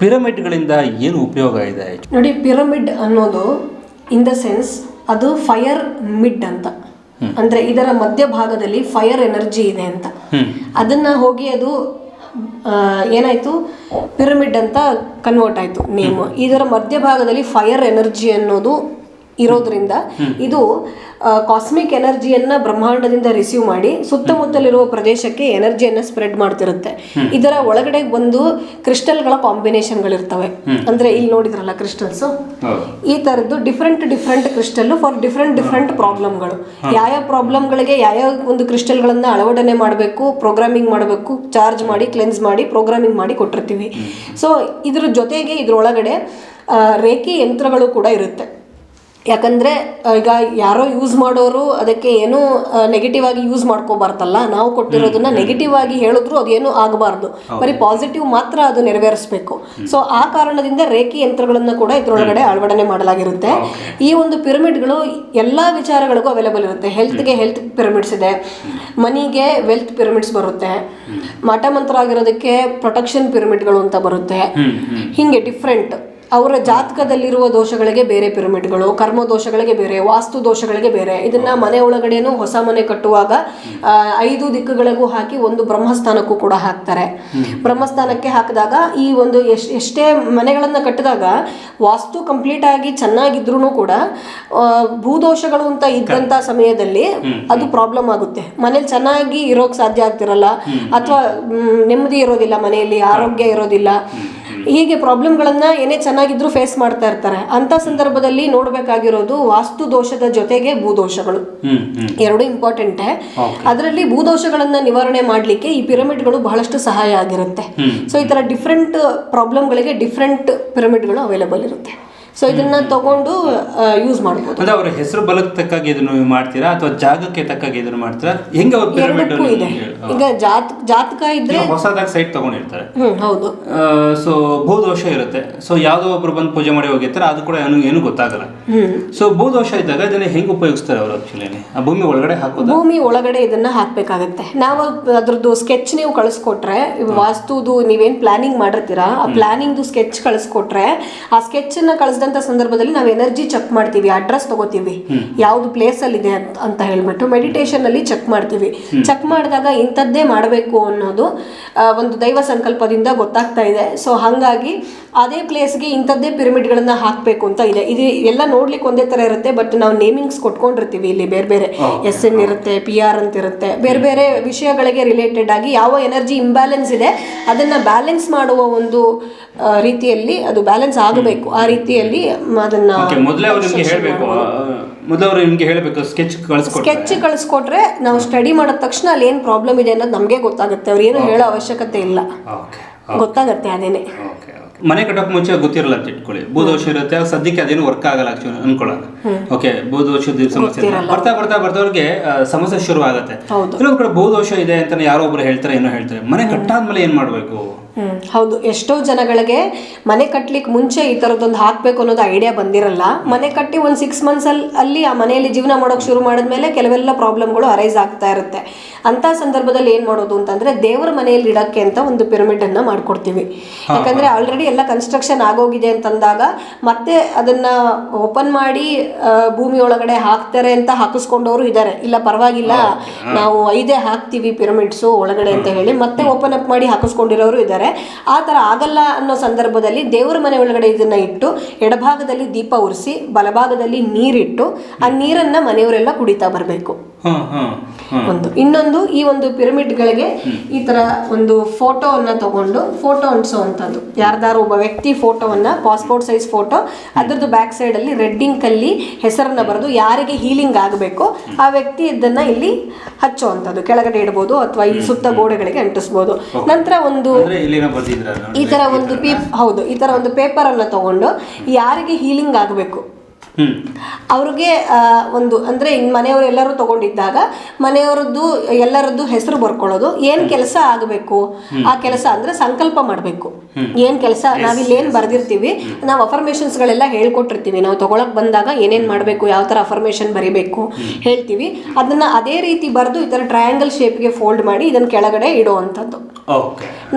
ಪಿರಮಿಡ್ಗಳಿಂದ ಏನು ಉಪಯೋಗ ಇದೆ? ನೋಡಿ ಪಿರಮಿಡ್ ಅನ್ನೋದು ಇನ್ ದ ಸೆನ್ಸ್ ಅದು ಫೈರ್ ಮಿಡ್ ಅಂತ. ಅಂದ್ರೆ ಇದರ ಮಧ್ಯಭಾಗದಲ್ಲಿ ಫೈರ್ ಎನರ್ಜಿ ಇದೆ ಅಂತ. ಅದನ್ನ ಹೋಗಿ ಅದು ಏನಾಯ್ತು? ಪಿರಮಿಡ್ ಅಂತ ಕನ್ವರ್ಟ್ ಆಯ್ತು ನೇಮ್ ಇದರ ಮಧ್ಯಭಾಗದಲ್ಲಿ ಫೈರ್ ಎನರ್ಜಿ ಅನ್ನೋದು ಇರೋದ್ರಿಂದ ಇದು ಕಾಸ್ಮಿಕ್ ಎನರ್ಜಿಯನ್ನ ಬ್ರಹ್ಮಾಂಡದಿಂದ ರಿಸೀವ್ ಮಾಡಿ ಸುತ್ತಮುತ್ತಲಿರುವ ಪ್ರದೇಶಕ್ಕೆ ಎನರ್ಜಿಯನ್ನ ಸ್ಪ್ರೆಡ್ ಮಾಡ್ತಿರುತ್ತೆ. ಇದರ ಒಳಗಡೆ ಒಂದು ಕ್ರಿಸ್ಟಲ್ಗಳ ಕಾಂಬಿನೇಷನ್ಗಳಿರ್ತವೆ ಅಂದ್ರೆ ಇಲ್ಲಿ ನೋಡಿದ್ರಲ್ಲ ಕ್ರಿಸ್ಟಲ್ಸ್ ಈ ತರದ್ದು different different crystal for different different ಪ್ರಾಬ್ಲಮ್ಗಳು ಯಾವ ಪ್ರಾಬ್ಲಮ್ಗಳಿಗೆ ಯಾವ ಒಂದು ಕ್ರಿಸ್ಟಲ್ಗಳನ್ನ ಅಳವಡನೆ ಮಾಡಬೇಕು ಪ್ರೋಗ್ರಾಮಿಂಗ್ ಮಾಡಬೇಕು ಚಾರ್ಜ್ ಮಾಡಿ ಕ್ಲೆನ್ಸ್ ಮಾಡಿ ಪ್ರೋಗ್ರಾಮಿಂಗ್ ಮಾಡಿ ಕೊಟ್ಟಿರ್ತೀವಿ. ಸೊ ಇದ್ರ ಜೊತೆಗೆ ಇದ್ರೊಳಗಡೆ ರೇಖಿ ಯಂತ್ರಗಳು ಕೂಡ ಇರುತ್ತೆ. ಯಾಕಂದ್ರೆ ಈಗ ಯಾರೋ ಯೂಸ್ ಮಾಡೋರು ಅದಕ್ಕೆ ಏನೂ ನೆಗೆಟಿವ್ ಆಗಿ ಯೂಸ್ ಮಾಡ್ಕೋಬಾರ್ದಲ್ಲ? ನಾವು ಕೊಟ್ಟಿರೋದನ್ನ ನೆಗೆಟಿವ್ ಆಗಿ ಹೇಳಿದ್ರು ಅದೇನು ಆಗಬಾರ್ದು. ಬರೀ ಪಾಸಿಟಿವ್ ಮಾತ್ರ ಅದು ನೆರವೇರಿಸಬೇಕು. ಸೊ ಆ ಕಾರಣದಿಂದ ರೇಖಿ ಯಂತ್ರಗಳನ್ನು ಕೂಡ ಇದರೊಳಗಡೆ ಅಳವಡನೆ ಮಾಡಲಾಗಿರುತ್ತೆ. ಈ ಒಂದು ಪಿರಮಿಡ್ಗಳು ಎಲ್ಲ ವಿಚಾರಗಳಿಗೂ ಅವೈಲೇಬಲ್ ಇರುತ್ತೆ. ಹೆಲ್ತ್ಗೆ ಹೆಲ್ತ್ ಪಿರಮಿಡ್ಸ್ ಇದೆ. ಮನಿಗೆ ವೆಲ್ತ್ ಪಿರಮಿಡ್ಸ್ ಬರುತ್ತೆ. ಮಠ ಮಂತ್ರ ಆಗಿರೋದಕ್ಕೆ ಪ್ರೊಟೆಕ್ಷನ್ ಪಿರಮಿಡ್ಗಳು ಅಂತ ಬರುತ್ತೆ. ಹಿಂಗೆ ಡಿಫ್ರೆಂಟ್ ಅವರ ಜಾತಕದಲ್ಲಿರುವ ದೋಷಗಳಿಗೆ ಬೇರೆ ಪಿರಮಿಡ್ಗಳು ಕರ್ಮ ದೋಷಗಳಿಗೆ ಬೇರೆ ವಾಸ್ತು ದೋಷಗಳಿಗೆ ಬೇರೆ. ಇದನ್ನ ಮನೆ ಒಳಗಡೆನೂ ಹೊಸ ಮನೆ ಕಟ್ಟುವಾಗ ಐದು ದಿಕ್ಕುಗಳಿಗೂ ಹಾಕಿ ಒಂದು ಬ್ರಹ್ಮಸ್ಥಾನಕ್ಕೂ ಕೂಡ ಹಾಕ್ತಾರೆ. ಬ್ರಹ್ಮಸ್ಥಾನಕ್ಕೆ ಹಾಕಿದಾಗ ಈ ಒಂದು ಎಷ್ಟು ಎಷ್ಟೇ ಮನೆಗಳನ್ನು ಕಟ್ಟಿದಾಗ ವಾಸ್ತು ಕಂಪ್ಲೀಟ್ ಆಗಿ ಚೆನ್ನಾಗಿದ್ರು ಕೂಡ ಭೂದೋಷಗಳು ಅಂತ ಇದ್ದಂತ ಸಮಯದಲ್ಲಿ ಅದು ಪ್ರಾಬ್ಲಮ್ ಆಗುತ್ತೆ. ಮನೇಲಿ ಚೆನ್ನಾಗಿ ಇರೋಕೆ ಸಾಧ್ಯ ಆಗ್ತಿರಲ್ಲ. ಅಥವಾ ನೆಮ್ಮದಿ ಇರೋದಿಲ್ಲ ಮನೆಯಲ್ಲಿ ಆರೋಗ್ಯ ಇರೋದಿಲ್ಲ. ಹೀಗೆ ಪ್ರಾಬ್ಲಮ್ಗಳನ್ನ ಏನೇ ಚೆನ್ನಾಗಿದ್ರು ಫೇಸ್ ಮಾಡ್ತಾ ಇರ್ತಾರೆ. ಅಂತ ಸಂದರ್ಭದಲ್ಲಿ ನೋಡ್ಬೇಕಾಗಿರೋದು ವಾಸ್ತು ದೋಷದ ಜೊತೆಗೆ ಭೂದೋಷಗಳು. ಎರಡು ಇಂಪಾರ್ಟೆಂಟ್ ಅದರಲ್ಲಿ ಭೂದೋಷಗಳನ್ನ ನಿವಾರಣೆ ಮಾಡಲಿಕ್ಕೆ ಈ ಪಿರಮಿಡ್ಗಳು ಬಹಳಷ್ಟು ಸಹಾಯ ಆಗಿರುತ್ತೆ. ಸೊ ಈ ತರ ಡಿಫ್ರೆಂಟ್ ಪ್ರಾಬ್ಲಮ್ಗಳಿಗೆ ಡಿಫ್ರೆಂಟ್ ಪಿರಮಿಡ್ಗಳು ಅವೈಲೇಬಲ್ ಇರುತ್ತೆ. ಸೊ ಇದನ್ನ ತಗೊಂಡು ಯೂಸ್ ಮಾಡ್ಬೋದು. ಅಂದ್ರೆ ಅವ್ರ ಹೆಸರು ಬಲಕ್ ತಕ್ಕಾಗಿ ಇದನ್ನು ಮಾಡ್ತೀರಾ? ಅಥವಾ ಜಾಗಕ್ಕೆ ತಕ್ಕಾಗಿ ಇದನ್ನು ಮಾಡ್ತೀರಾ? ಹೆಂಗೆ ಅವ್ರ ಪಿರಮಿಡ್ ಎರಡಕ್ಕೂ ಇದೆ. ಈಗ ಜಾತ್ ಜಾತಕ ಇದ್ರೆ ಹೊಸದಾಗಿ ಸೈಟ್ ತಗೊಂಡಿರ್ತಾರೆ. ಹ್ಮ್ ಹೌದು. ಸೊ ಭೂದೋಷ ಇರುತ್ತೆ. ಸೊ ಯಾವುದೋ ಒಬ್ರು ಬಂದು ಪೂಜೆ ಮಾಡಿ ಹೋಗಿರ್ತಾರೆ ಅದು ಕೂಡ ಏನು ಏನು ಗೊತ್ತಾಗಲ್ಲ. ಸೊ ಭೂದೋಷ ಇದ್ದಾಗ ಇದನ್ನ ಹೆಂಗೆ ಉಪಯೋಗಿಸ್ತಾರೆ ಅವರು ಆಕ್ಚುಲಿ ಆ ಭೂಮಿ ಒಳಗಡೆ ಹಾಕೋದು? ಭೂಮಿ ಒಳಗಡೆ ಇದನ್ನ ಹಾಕ್ಬೇಕಾಗತ್ತೆ. ನಾವು ಅದ್ರದ್ದು ಸ್ಕೆಚ್ ನೀವು ಕಳಿಸ್ಕೊಟ್ರೆ ವಾಸ್ತುದು ನೀವೇನ್ ಪ್ಲಾನಿಂಗ್ ಮಾಡಿರ್ತೀರಾ ಆ ಪ್ಲಾನಿಂಗ್ದು ಸ್ಕೆಚ್ ಕಳಿಸ್ಕೊಟ್ರೆ ಆ ಸ್ಕೆಚ್ನ ಕಳಿಸಿದಂತ ಸಂದರ್ಭದಲ್ಲಿ ನಾವು ಎನರ್ಜಿ ಚೆಕ್ ಮಾಡ್ತೀವಿ ಅಡ್ರೆಸ್ ತಗೋತೀವಿ. ಯಾವ್ದು ಪ್ಲೇಸ್ ಅಲ್ಲಿ ಇದೆ ಅಂತ- ಅಂತ ಹೇಳ್ಬಿಟ್ಟು ಮೆಡಿಟೇಷನ್ ಅಲ್ಲಿ ಚೆಕ್ ಮಾಡ್ತೀವಿ. ಚೆಕ್ ಮಾಡಿದಾಗ ಇಂಥದ್ದೇ ಮಾಡಬೇಕು ಅನ್ನೋದು ಒಂದು ದೈವ ಸಂಕಲ್ಪದಿಂದ ಗೊತ್ತಾಗ್ತಾ ಇದೆ. ಸೊ ಹಾಗಾಗಿ ಅದೇ ಪ್ಲೇಸ್ಗೆ ಇಂಥದ್ದೇ ಪಿರಮಿಡ್ಗಳನ್ನ ಹಾಕಬೇಕು ಅಂತ ಇದೆ. ಇದು ಎಲ್ಲ ನೋಡ್ಲಿಕ್ಕೆ ಒಂದೇ ತರ ಇರುತ್ತೆ ಬಟ್ ನಾವು ನೇಮಿಂಗ್ಸ್ ಕೊಟ್ಕೊಂಡಿರ್ತೀವಿ ಇಲ್ಲಿ ಬೇರೆ ಬೇರೆ. ಎಸ್ ಎನ್ ಇರುತ್ತೆ ಪಿ ಆರ್ ಅಂತ ಇರುತ್ತೆ. ಬೇರೆ ಬೇರೆ ವಿಷಯಗಳಿಗೆ ರಿಲೇಟೆಡ್ ಆಗಿ ಯಾವ ಎನರ್ಜಿ ಇಂಬ್ಯಾಲೆನ್ಸ್ ಇದೆ ಅದನ್ನ ಬ್ಯಾಲೆನ್ಸ್ ಮಾಡುವ ಒಂದು ರೀತಿಯಲ್ಲಿ ಅದು ಬ್ಯಾಲೆನ್ಸ್ ಆಗಬೇಕು. ಆ ರೀತಿಯಲ್ಲಿ ಮ- ಅದನ್ನ ಮೊದಲೇ ಅವ್ರು ನಿಮ್ಗೆ ಹೇಳಬೇಕು ಮೊದಲು ಅವ್ರು ನಿಮ್ಗೆ ಹೇಳಬೇಕು ಸ್ಕೆಚ್ ಕಳಿಸ್ಕೊಡ್ತಾರೆ ಸ್ಕೆಚ್ ಕಳಿಸ್ಕೊಟ್ರೆ ನಾವು ಸ್ಟಡಿ ಮಾಡಿದ ತಕ್ಷಣ ಅಲ್ಲಿ ಏನು ಪ್ರಾಬ್ಲಮ್ ಇದೆ ಅನ್ನೋದು ನಮಗೆ ಗೊತ್ತಾಗುತ್ತೆ. ಅವ್ರು ಏನು ಹೇಳೋ ಅವಶ್ಯಕತೆ ಇಲ್ಲ. ಗೊತ್ತಾಗತ್ತೆ ಅದೇನೆ. ಮನೆ ಕಟ್ಟೋಕೆ ಮುಂಚೆ ಗೊತ್ತಿರಲ್ಲ ಅಂತ ಇಟ್ಕೊಳ್ಳಿ. ಭೂದೋಷ ಇರುತ್ತೆ ಸದ್ಯಕ್ಕೆ ಅದೇನು ವರ್ಕ್ ಆಗಲ್ಲ ಆಕ್ಚುಲಿ ಅನ್ಕೊಳ್ಳೋಣ. ಓಕೆ ಭೂದೋಷದ ಸಮಸ್ಯೆ ಬರ್ತಾ ಬರ್ತಾ ಬರ್ತಾ ಅವ್ರಿಗೆ ಸಮಸ್ಯೆ ಶುರು ಆಗುತ್ತೆ ಕೂಡ ಕಡೆ ಭೂದೋಷ ಇದೆ ಅಂತ ಯಾರೋ ಒಬ್ರು ಹೇಳ್ತಾರೆ ಏನೋ ಹೇಳ್ತಾರೆ. ಮನೆ ಕಟ್ಟಾದ್ಮೇಲೆ ಏನ್ ಮಾಡ್ಬೇಕು? ಹೌದು ಎಷ್ಟೋ ಜನಗಳಿಗೆ ಮನೆ ಕಟ್ಟಲಿಕ್ಕೆ ಮುಂಚೆ ಈ ಥರದ್ದೊಂದು ಹಾಕ್ಬೇಕು ಅನ್ನೋದು ಐಡಿಯಾ ಬಂದಿರಲ್ಲ. ಮನೆ ಕಟ್ಟಿ ಒಂದು ಸಿಕ್ಸ್ ಮಂತ್ಸ್ ಅಲ್ಲಿ ಆ ಮನೆಯಲ್ಲಿ ಜೀವನ ಮಾಡೋಕೆ ಶುರು ಮಾಡಿದ್ಮೇಲೆ ಕೆಲವೆಲ್ಲ ಪ್ರಾಬ್ಲಮ್ಗಳು ಅರೈಸ್ ಆಗ್ತಾ ಇರುತ್ತೆ. ಅಂತ ಸಂದರ್ಭದಲ್ಲಿ ಏನು ಮಾಡೋದು ಅಂತಂದ್ರೆ ದೇವರ ಮನೆಯಲ್ಲಿ ಇಡಕ್ಕೆ ಅಂತ ಒಂದು ಪಿರಮಿಡನ್ನು ಅನ್ನ ಮಾಡ್ಕೊಡ್ತೀವಿ. ಯಾಕಂದ್ರೆ ಆಲ್ರೆಡಿ ಎಲ್ಲ ಕನ್ಸ್ಟ್ರಕ್ಷನ್ ಆಗೋಗಿದೆ ಅಂತಂದಾಗ ಮತ್ತೆ ಅದನ್ನ ಓಪನ್ ಮಾಡಿ ಭೂಮಿ ಒಳಗಡೆ ಹಾಕ್ತಾರೆ ಅಂತ ಹಾಕಿಸ್ಕೊಂಡವರು ಇದ್ದಾರೆ ಇಲ್ಲ ಪರವಾಗಿಲ್ಲ. ನಾವು ಐದೇ ಹಾಕ್ತೀವಿ ಪಿರಮಿಡ್ಸು ಒಳಗಡೆ ಅಂತ ಹೇಳಿ ಮತ್ತೆ ಓಪನ್ ಅಪ್ ಮಾಡಿ ಹಾಕಿಸ್ಕೊಂಡಿರೋರು ಇದ್ದಾರೆ ಆ ಥರ ಆಗಲ್ಲ ಅನ್ನೋ ಸಂದರ್ಭದಲ್ಲಿ ದೇವರ ಮನೆ ಒಳಗಡೆ ಇದನ್ನ ಇಟ್ಟು, ಎಡಭಾಗದಲ್ಲಿ ದೀಪ ಉರಿಸಿ, ಬಲಭಾಗದಲ್ಲಿ ನೀರಿಟ್ಟು, ಆ ನೀರನ್ನ ಮನೆಯವರೆಲ್ಲ ಕುಡಿತಾ ಬರಬೇಕು. ಒಂದು. ಇನ್ನೊಂದು ಈ ಒಂದು ಪಿರಮಿಡ್ಗಳಿಗೆ ಈ ತರ ಒಂದು ಫೋಟೋವನ್ನ ತಗೊಂಡು ಫೋಟೋ ಅಂಟಿಸುವಂಥದ್ದು. ಯಾರ್ದಾರು ಒಬ್ಬ ವ್ಯಕ್ತಿ ಫೋಟೋವನ್ನ ಪಾಸ್ಪೋರ್ಟ್ ಸೈಜ್ ಫೋಟೋ ಅದ್ರದ್ದು ಬ್ಯಾಕ್ ಸೈಡ್ ಅಲ್ಲಿ ರೆಡ್ ಇಂಕ್ ಅಲ್ಲಿ ಹೆಸರನ್ನ ಬರೆದು ಯಾರಿಗೆ ಹೀಲಿಂಗ್ ಆಗಬೇಕು ಆ ವ್ಯಕ್ತಿ ಇದನ್ನ ಇಲ್ಲಿ ಹಚ್ಚುವಂಥದ್ದು. ಕೆಳಗಡೆ ಇಡಬಹುದು ಅಥವಾ ಈ ಸುತ್ತ ಗೋಡೆಗಳಿಗೆ ಅಂಟಿಸಬಹುದು ನಂತರ ಒಂದು ಈ ತರ ಒಂದು ಪೀಪ್ ಹೌದು ಈ ತರ ಒಂದು ಪೇಪರ್ ಅನ್ನ ತಗೊಂಡು ಯಾರಿಗೆ ಹೀಲಿಂಗ್ ಆಗಬೇಕು ಅವ್ರಿಗೆ ಒಂದು ಅಂದರೆ ಇನ್ನು ಮನೆಯವರು ಎಲ್ಲರೂ ತಗೊಂಡಿದ್ದಾಗ ಮನೆಯವರದ್ದು ಎಲ್ಲರದ್ದು ಹೆಸರು ಬರ್ಕೊಳ್ಳೋದು. ಏನು ಕೆಲಸ ಆಗಬೇಕು? ಆ ಕೆಲಸ ಅಂದರೆ ಸಂಕಲ್ಪ ಮಾಡಬೇಕು. ಏನು ಕೆಲಸ? ನಾವಿಲ್ಲಿ ಏನು ಬರೆದಿರ್ತೀವಿ? ನಾವು ಅಫರ್ಮೇಷನ್ಸ್ಗಳೆಲ್ಲ ಹೇಳ್ಕೊಟ್ಟಿರ್ತೀವಿ. ನಾವು ತಗೊಳಕ್ ಬಂದಾಗ ಏನೇನು ಮಾಡಬೇಕು ಯಾವ ಥರ ಅಫರ್ಮೇಷನ್ ಬರಿಬೇಕು ಹೇಳ್ತೀವಿ. ಅದನ್ನು ಅದೇ ರೀತಿ ಬರೆದು ಈ ಥರ ಟ್ರಯಾಂಗಲ್ ಶೇಪ್ಗೆ ಫೋಲ್ಡ್ ಮಾಡಿ ಇದನ್ನು ಕೆಳಗಡೆ ಇಡುವಂಥದ್ದು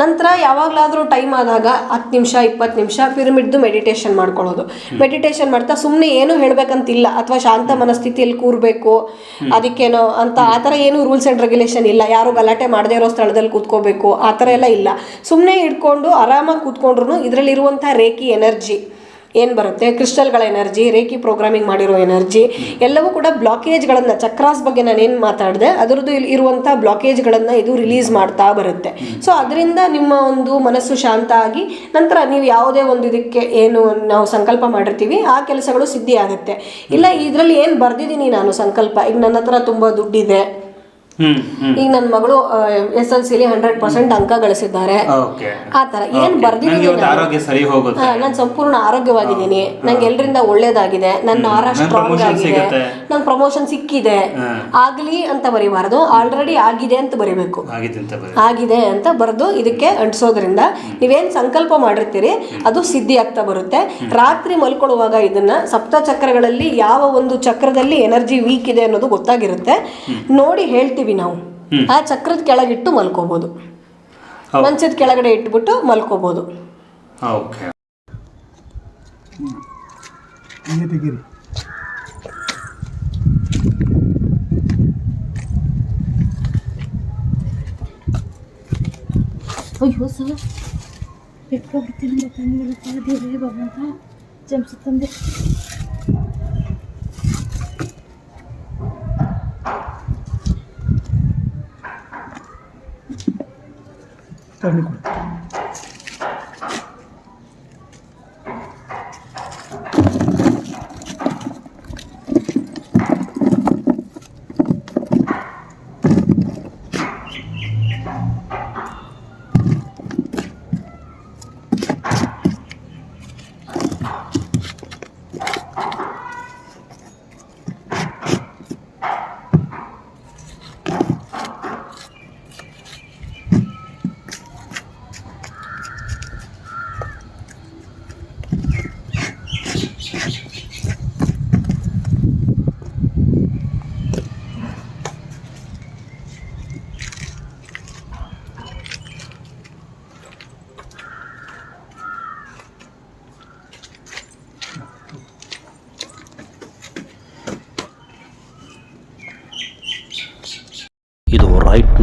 ನಂತರ ಯಾವಾಗಲಾದರೂ ಟೈಮ್ ಆದಾಗ ಹತ್ತು ನಿಮಿಷ ಇಪ್ಪತ್ತು ನಿಮಿಷ ಪಿರಮಿಡ್ದು ಮೆಡಿಟೇಷನ್ ಮಾಡ್ಕೊಳ್ಳೋದು. ಮೆಡಿಟೇಷನ್ ಮಾಡ್ತಾ ಸುಮ್ಮನೆ ಏನು ಹೇಳ್ಬೇಕಂತಿಲ್ಲ ಅಥವಾ ಶಾಂತ ಮನಸ್ಥಿತಿಯಲ್ಲಿ ಕೂರಬೇಕು, ಅದಕ್ಕೇನೋ ಅಂತ ಆ ಥರ ಏನು ರೂಲ್ಸ್ ಆ್ಯಂಡ್ ರೆಗ್ಯುಲೇಷನ್ ಇಲ್ಲ. ಯಾರು ಗಲಾಟೆ ಮಾಡದೇ ಇರೋ ಸ್ಥಳದಲ್ಲಿ ಕೂತ್ಕೋಬೇಕು, ಆ ಥರ ಎಲ್ಲ ಇಲ್ಲ. ಸುಮ್ಮನೆ ಇಟ್ಕೊಂಡು ಆರಾಮಾಗಿ ಕೂತ್ಕೊಂಡ್ರು ಇದರಲ್ಲಿರುವಂಥ ರೇಖಿ ಎನರ್ಜಿ ಏನು ಬರುತ್ತೆ? ಕ್ರಿಸ್ಟಲ್ಗಳ ಎನರ್ಜಿ ರೇಖಿ ಪ್ರೋಗ್ರಾಮಿಂಗ್ ಮಾಡಿರೋ ಎನರ್ಜಿ ಎಲ್ಲವೂ ಕೂಡ ಬ್ಲಾಕೇಜ್ಗಳನ್ನು ಚಕ್ರಾಸ್ ಬಗ್ಗೆ ನಾನೇನು ಮಾತಾಡಿದೆ, ಅದರದ್ದು ಇಲ್ಲಿ ಇರುವಂಥ ಬ್ಲಾಕೇಜ್ಗಳನ್ನು ಇದು ರಿಲೀಸ್ ಮಾಡ್ತಾ ಬರುತ್ತೆ. ಸೊ ಅದರಿಂದ ನಿಮ್ಮ ಒಂದು ಮನಸ್ಸು ಶಾಂತ ಆಗಿ, ನಂತರ ನೀವು ಯಾವುದೇ ಒಂದು ಇದಕ್ಕೆ ಏನು ನಾವು ಸಂಕಲ್ಪ ಮಾಡಿರ್ತೀವಿ, ಆ ಕೆಲಸಗಳು ಸಿದ್ಧಿ ಆಗುತ್ತೆ ಇಲ್ಲ, ಇದರಲ್ಲಿ ಏನು ಬರೆದಿದ್ದೀನಿ ನಾನು ಸಂಕಲ್ಪ? ಈಗ ನನ್ನ ಹತ್ರ ತುಂಬ ದುಡ್ಡಿದೆ. ಈಗ ನನ್ನ ಮಗಳು ಎಸ್ ಎಲ್ ಸಿಲಿ ಹಂಡ್ರೆಡ್ ಪರ್ಸೆಂಟ್ ಅಂಕ ಗಳಿಸಿದ್ದಾರೆ. ಆ ಥರ ಏನು ನನಗೆ ಬರ್ದಿದ್ದೀನಿ ಇವತ್ತು ಆರೋಗ್ಯ ಸರಿ ಹೋಗುತ್ತೆ. ನಾನು ಸಂಪೂರ್ಣ ಆರೋಗ್ಯವಾಗಿದ್ದೀನಿ. ನಂಗೆ ಎಲ್ಲರಿಂದ ಒಳ್ಳೇದಾಗಿದೆ. ನನ್ನ ಆರ ಸ್ಟ್ರಾಂಗ್ ಆಗಿದೆ. ನಂಗೆ ಪ್ರಮೋಷನ್ ಸಿಕ್ಕಿದೆ. ಆಗ್ಲಿ ಅಂತ ಬರಿಬಾರ್ದು. ಆಲ್ರೆಡಿ ಆಗಿದೆ ಅಂತ ಬರಿಬೇಕು. ಆಗಿದೆ ಅಂತ ಬರೀ ಆಗಿದೆ ಅಂತ ಬರೆದು ಇದಕ್ಕೆ ಅಂಟಿಸೋದ್ರಿಂದ ನೀವೇನ್ ಸಂಕಲ್ಪ ಮಾಡಿರ್ತೀರಿ ಅದು ಸಿದ್ಧಿ ಆಗ್ತಾ ಬರುತ್ತೆ. ರಾತ್ರಿ ಮಲ್ಕೊಳ್ಳುವಾಗ ಇದನ್ನ ಸಪ್ತ ಚಕ್ರಗಳಲ್ಲಿ ಯಾವ ಒಂದು ಚಕ್ರದಲ್ಲಿ ಎನರ್ಜಿ ವೀಕ್ ಇದೆ ಅನ್ನೋದು ಗೊತ್ತಾಗಿರುತ್ತೆ. ನೋಡಿ ಹೇಳ್ತೀವಿ ನಾವು. ಆ ಚಕ್ರದ ಕೆಳಗಿಟ್ಟು ಮಲ್ಕೋಬಹುದು ಹೌದು. ಮಂಚದ ಕೆಳಗಡೆ ಇಟ್ಬಿಟ್ಟು ಮಲ್ಕೋಬಹುದು ಓಕೆ ಹಿಂಗೆ ತೆಗೀರಿ ಅಯ್ಯೋ ಸಲ ಬಿಟ್ಕೊಬಿಡ್ತೀನಿ ತಂದೆ ದೇವರೇ ಭಗವಂತ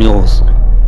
Yours.